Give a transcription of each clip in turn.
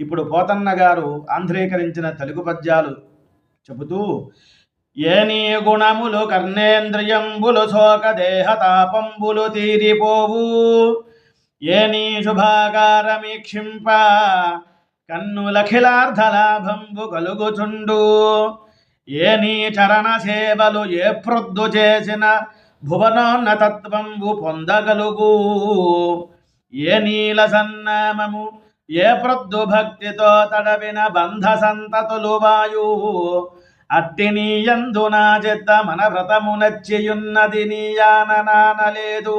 ఇప్పుడు పోతన్న గారు ఆంధ్రీకరించిన తెలుగు పద్యాలు చెబుతూ ఏ నీ గుణములు కర్ణేంద్రియంబులు శోక దేహతాపంబులు తీరిపోవు. ఏ నీ శుభాకారమీక్షింప కన్నులఖిలార్ధలాభంబు కలుగుచుండు. ఏ నీ చరణ సేవలు ఏ ప్రొద్దు చేసిన భువనోన్నతత్వంబు పొందగలుగు. ఏ నీల సన్నామము ఏ ప్రొద్దు భక్తితో తడవిన బంధ సంతతులు వాయు అట్టి నీయందు నా చెత్త మన వ్రతము నచ్చియున్నది నీయాననానలేదు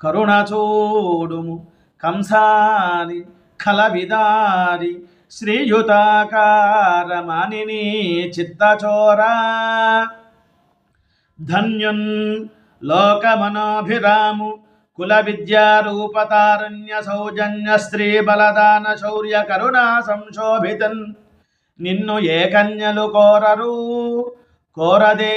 కరుణ చూడుము కంసాని కలవిదారి శ్రీయుతాకారమానిని చిత్తచోరా. ధన్యున్ లోకమనోభిరాము కుల విద్యా రూపతారణ్య సౌజన్య స్త్రీ బలదాన శౌర్య కరుణా సంశోభితన్ నిన్ను ఏ కన్యలు కోరరు కోరదే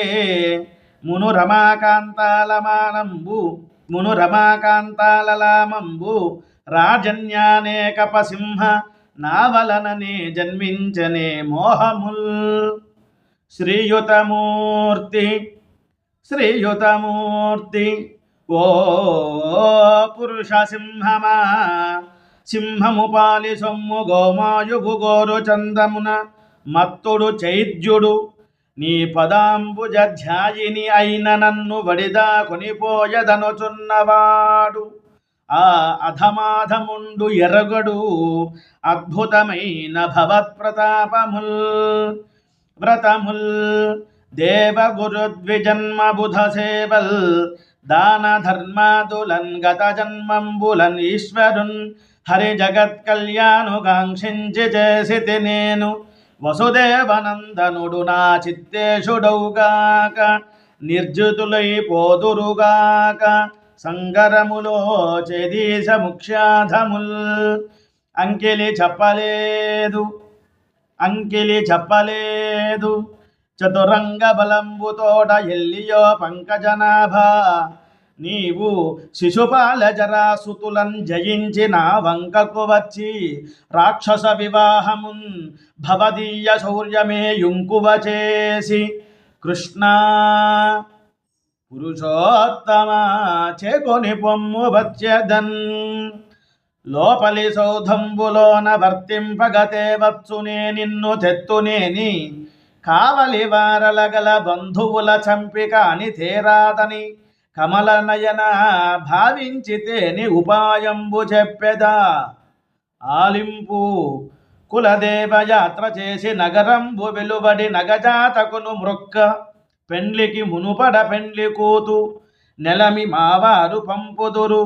మును రమాకాంతాలమానంబు మును రమాకాంతాలలామంబు రాజన్యానేకపసింహ నా వలననే జన్మించనే మోహముల్ శ్రీయుతమూర్తి శ్రీయుతమూర్తి ఓ పురుష సింహమా? సింహము పాలి సొమ్ము గోమాయుగు గోరు చందమున మత్తుడు చైద్యుడు. నీ పదాంబుజ ధ్యాయిని అయిన నన్ను వడిదా కొనిపోయదనుచున్నవాడు. ఆ అధమాధముండు ఎరగడు అద్భుతమైన భవత్ప్రతాపముల్. వ్రతముల్ దేవగురుద్విజన్మ బుధ సేవల్ దాన ధర్మాదులన్ గత జన్మంబులన్ ఈశ్వరున్ హరి జగత్ కళ్యాణుకాంక్షించి చేసితి నేను వసుదేవనందనుడు నా చిత్తేషుడౌగాక నిర్జితులై పోదురుగాక సంగరములో చెదీశ ముఖ్యాధముల్ అంకిలి చెప్పలేదు అంకిలి చెప్పలేదు చతురంగ బలంబుతోడ ఎల్లియో పంకజనాభా. నీవు శిశుపాల జరాసుతులన్ జయించి నా వంకకు వచ్చి రాక్షస వివాహమున్ భవదీయ శౌర్యమే యుంకువ చేసి కృష్ణ పురుషోత్తమ చేకొని పొమ్ము వచ్చదన్ లోపలి సౌధంబులోన వర్తింపగతే వత్సునే నిన్ను తెత్తునేని కావలి వారలగల బంధువుల చంపిక అని తేరాదని కమలనయన భావించితేని ఉపాయంబు చెప్పెదా. ఆలింపు కులదేవ యాత్ర చేసి నగరంబు వెలువడి నగజాతకును మృక్క పెండ్లికి మునుపడ పెండ్లి కూతు నెలమి మావారు పంపుదురు.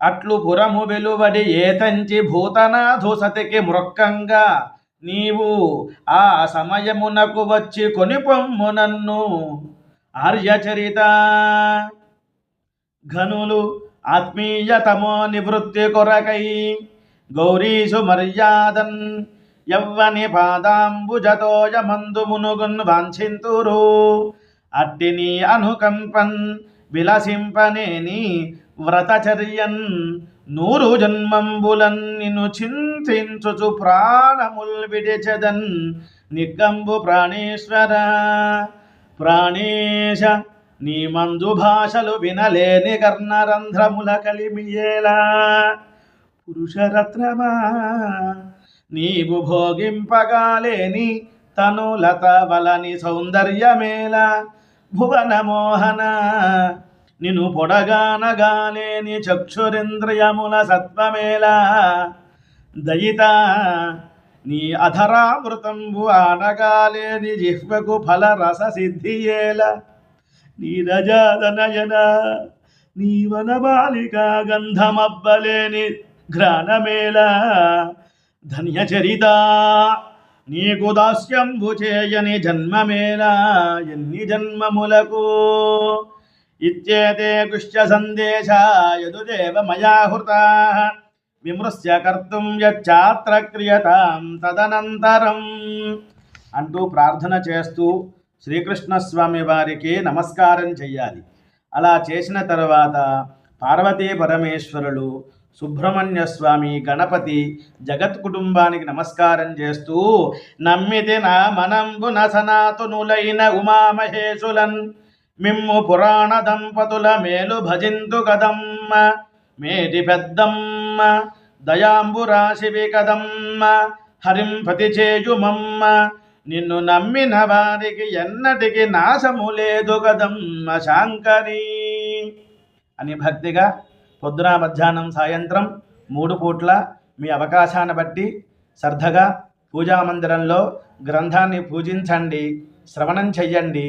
అట్లు పురము వెలువడి ఏతంచి భూతనాథు సతికి మృక్కంగా నీవు ఆ సమయమునకు వచ్చి కొనిపొమ్ము నన్ను. ఆర్యచరిత ఘనులు ఆత్మీయతమో నివృత్తి కొరకై గౌరీషు మర్యాదన్ యవ్వని పాదాంబుజతోయమందు మునుగున్ వాంఛింతురు. అట్టిని అనుకంపన్ విలసింపనేని వ్రతచర్యన్ నూరు జన్మంబులన్ నిన్ను చింతించుచు ప్రాణముల్ విడిచదన్ నిగ్గంబు ప్రాణేశ్వర. ప్రాణేశ నీ మంజు భాషలు వినలేని కర్ణరంధ్రముల కలిమియేలా. పురుషరత్నమా నీవు భోగింపగాలేని తనులత వలని సౌందర్యమేలా. భువన మోహన నిను పొడగానగాలేని చక్షురింద్రియముల సత్వమేలా. దయిత నీ అధరామృతంబు ఆనగాలేని జిహ్వకు ఫల రస సిద్ధియేల నీరజాదనయన నీ వనబాలిక గంధమబ్బలేని ఘ్రాణమేళ ధన్యచరిత నీకు దాస్యంబు చేయని జన్మమేళ ఎన్ని జన్మములకు ఇత్యేతే గుష్య సందేశ యదుదేవ మయా హృతా విమృశ్య కర్తుం యచ్చాత్ర క్రియతాం తదనంతరం అంటూ ప్రార్థన చేస్తూ శ్రీకృష్ణస్వామి వారికి నమస్కారం చెయ్యాలి. అలా చేసిన తర్వాత పార్వతీ పరమేశ్వరులు సుబ్రహ్మణ్య స్వామి గణపతి జగత్ కుటుంబానికి నమస్కారం చేస్తూ నమ్మితి నా మనంబున సనాతునులైన ఉమామహేశులన్ మిమ్ము పురాణ దంపతుల మేలు భజింతు కదమ్మ. మేటి పెద్దమ్మ దయాంబురాశివి కదమ్మ. హరిం పతి చేయుమమ్మ నిన్ను నమ్మిన వారికి ఎన్నటికి నాశము లేదు కదమ్మ శాంకరి. అని భక్తిగా పొద్దున మధ్యాహ్నం సాయంత్రం మూడు పూట్ల మీ అవకాశాన్ని బట్టి శ్రద్ధగా పూజా మందిరంలో గ్రంథాన్ని పూజించండి శ్రవణం చెయ్యండి.